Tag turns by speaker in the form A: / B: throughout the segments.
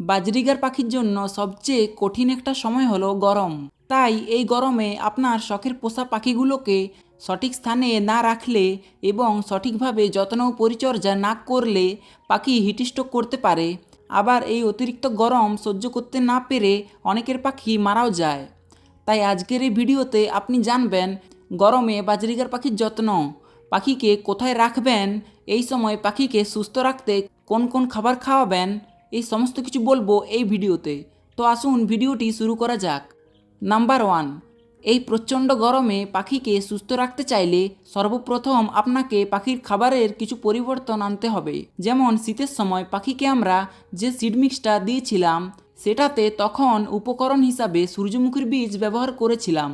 A: Budgerigar পাখির জন্য সবচেয়ে কঠিন একটা সময় হলো গরম। তাই এই গরমে আপনার শখের পোষা পাখিগুলোকে সঠিক স্থানে না রাখলে এবং সঠিকভাবে যত্ন পরিচর্যা না করলে পাখি হিটস্ট্রোক করতে পারে। আবার এই অতিরিক্ত গরম সহ্য করতে না পেরে অনেকের পাখি মারাও যায়। তাই আজকের এই ভিডিওতে আপনি জানবেন, গরমে বাজরিগার পাখির যত্ন, পাখিকে কোথায় রাখবেন, এই সময় পাখিকে সুস্থ রাখতে কোন কোন খাবার খাওয়াবেন এই সমস্ত কিছু বলব এই ভিডিওতে। তো আসুন ভিডিওটি শুরু করা যাক। নাম্বার ওয়ান এই প্রচণ্ড গরমে পাখিকে সুস্থ রাখতে চাইলে সর্বপ্রথম আপনাকে পাখির খাবারের কিছু পরিবর্তন আনতে হবে। যেমন শীতের সময় পাখিকে আমরা যে সিড মিক্সটা দিয়েছিলাম, সেটাতে তখন উপকরণ হিসাবে সূর্যমুখীর বীজ ব্যবহার করেছিলাম।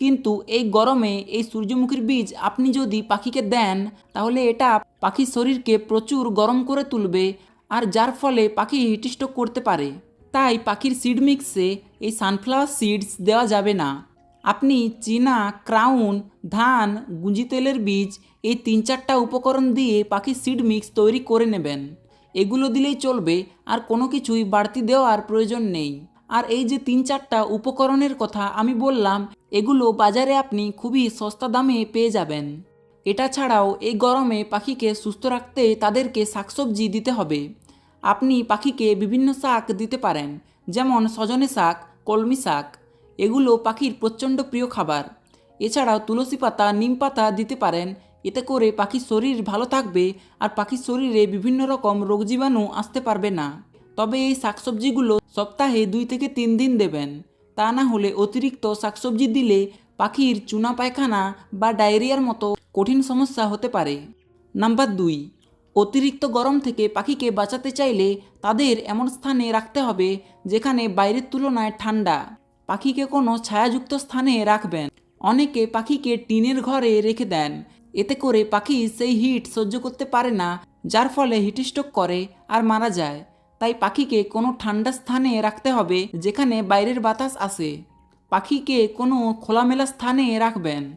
A: কিন্তু এই গরমে এই সূর্যমুখীর বীজ আপনি যদি পাখিকে দেন, তাহলে এটা পাখির শরীরকে প্রচুর গরম করে তুলবে আর যার ফলে পাখি হিটস্ট্রোক করতে পারে। তাই পাখির সিড মিক্সে এই সানফ্লাওয়ার সিডস দেওয়া যাবে না। আপনি চীনা ক্রাউন ধান, গুঁজি তেলের বীজ এই তিন চারটা উপকরণ দিয়ে পাখির সিড মিক্স তৈরি করে নেবেন। এগুলো দিলেই চলবে, আর কোনো কিছুই বাড়তি দেওয়ার প্রয়োজন নেই। আর এই যে তিন চারটা উপকরণের কথা আমি বললাম, এগুলো বাজারে আপনি খুবই সস্তা দামে পেয়ে যাবেন। এটা ছাড়াও এই গরমে পাখিকে সুস্থ রাখতে তাদেরকে শাকসবজি দিতে হবে। আপনি পাখিকে বিভিন্ন শাক দিতে পারেন, যেমন সজনে শাক, কলমি শাক। এগুলো পাখির প্রচণ্ড প্রিয় খাবার। এছাড়াও তুলসী পাতা, নিম পাতা দিতে পারেন, এতে করে পাখির শরীর ভালো থাকবে আর পাখির শরীরে বিভিন্ন রকম রোগ জীবাণু আসতে পারবে না। তবে এই শাকসবজিগুলো সপ্তাহে দুই থেকে তিন দিন দেবেন। তা না হলে অতিরিক্ত শাকসবজি দিলে পাখির চুনা পায়খানা বা ডায়রিয়ার মতো কঠিন সমস্যা হতে পারে। নাম্বার দুই, অতিরিক্ত গরম থেকে পাখিকে বাঁচাতে চাইলে তাদের এমন স্থানে রাখতে হবে যেখানে বাইরের তুলনায় ঠান্ডা। পাখিকে কোনো ছায়াযুক্ত স্থানে রাখবেন। অনেকে পাখিকে টিনের ঘরে রেখে দেন। এতে করে পাখি সেই হিট সহ্য করতে পারে না, যার ফলে হিটস্ট্রোক করে আর মারা যায়। তাই পাখিকে কোনো ঠান্ডা স্থানে রাখতে হবে যেখানে বাইরের বাতাস আসে। পাখিকে কোনো খোলামেলা স্থানে রাখবেন।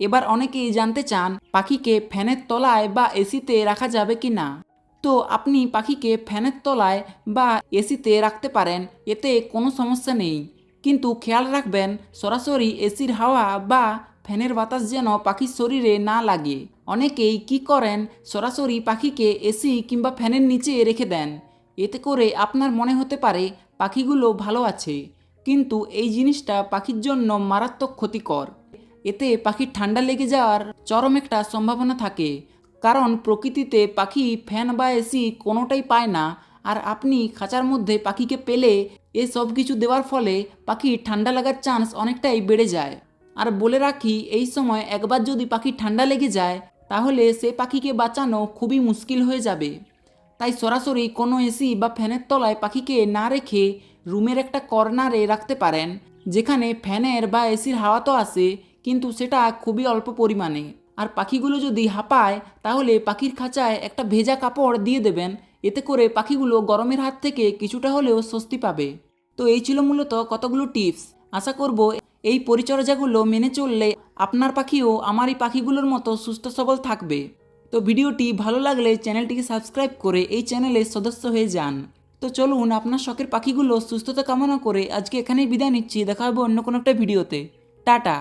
A: এবার অনেকেই জানতে চান, পাখিকে ফ্যানের তলায় বা এসিতে রাখা যাবে কি না? তো আপনি পাখিকে ফ্যানের তলায় বা এসিতে রাখতে পারেন, এতে কোনো সমস্যা নেই। কিন্তু খেয়াল রাখবেন, সরাসরি এসির হাওয়া বা ফ্যানের বাতাস যেন পাখির শরীরে না লাগে। অনেকেই কি করেন, সরাসরি পাখিকে এসি কিংবা ফ্যানের নিচে রেখে দেন। এতে করে আপনার মনে হতে পারে, পাখিগুলো ভালো আছে। কিন্তু এই জিনিসটা পাখির জন্য মারাত্মক ক্ষতিকর। এতে পাখির ঠান্ডা লেগে যাওয়ার চরম একটা সম্ভাবনা থাকে। কারণ প্রকৃতিতে পাখি ফ্যান বা এসি কোনোটাই পায় না। আর আপনি খাঁচার মধ্যে পাখিকে পেলে এ সব কিছু দেওয়ার ফলে পাখি ঠান্ডা লাগার চান্স অনেকটাই বেড়ে যায়। আর বলে রাখি, এই সময় একবার যদি পাখি ঠান্ডা লেগে যায়, তাহলে সে পাখিকে বাঁচানো খুবই মুশকিল হয়ে যাবে। তাই সরাসরি কোনো এসি বা ফ্যানের তলায় পাখিকে না রেখে রুমের একটা কর্নারে রাখতে পারেন, যেখানে ফ্যানের বা এসির হাওয়া তো আসে কিন্তু সেটা খুবই অল্প পরিমাণে। আর পাখিগুলো যদি হাঁপায়, তাহলে পাখির খাঁচায় একটা ভেজা কাপড় দিয়ে দেবেন। এতে করে পাখিগুলো গরমের হাত থেকে কিছুটা হলেও স্বস্তি পাবে। তো এই ছিল মূলত কতগুলো টিপস। আশা করব এই পরিচর্যাগুলো মেনে চললে আপনার পাখিও আমার এই পাখিগুলোর মতো সুস্থ সবল থাকবে। তো ভিডিওটি ভালো লাগলে চ্যানেলটিকে সাবস্ক্রাইব করে এই চ্যানেলে সদস্য হয়ে যান। তো চলুন আপনার শখের পাখিগুলো সুস্থতা কামনা করে আজকে এখানেই বিদায় নিচ্ছি। দেখা হবে অন্য কোনো একটা ভিডিওতে। টাটা!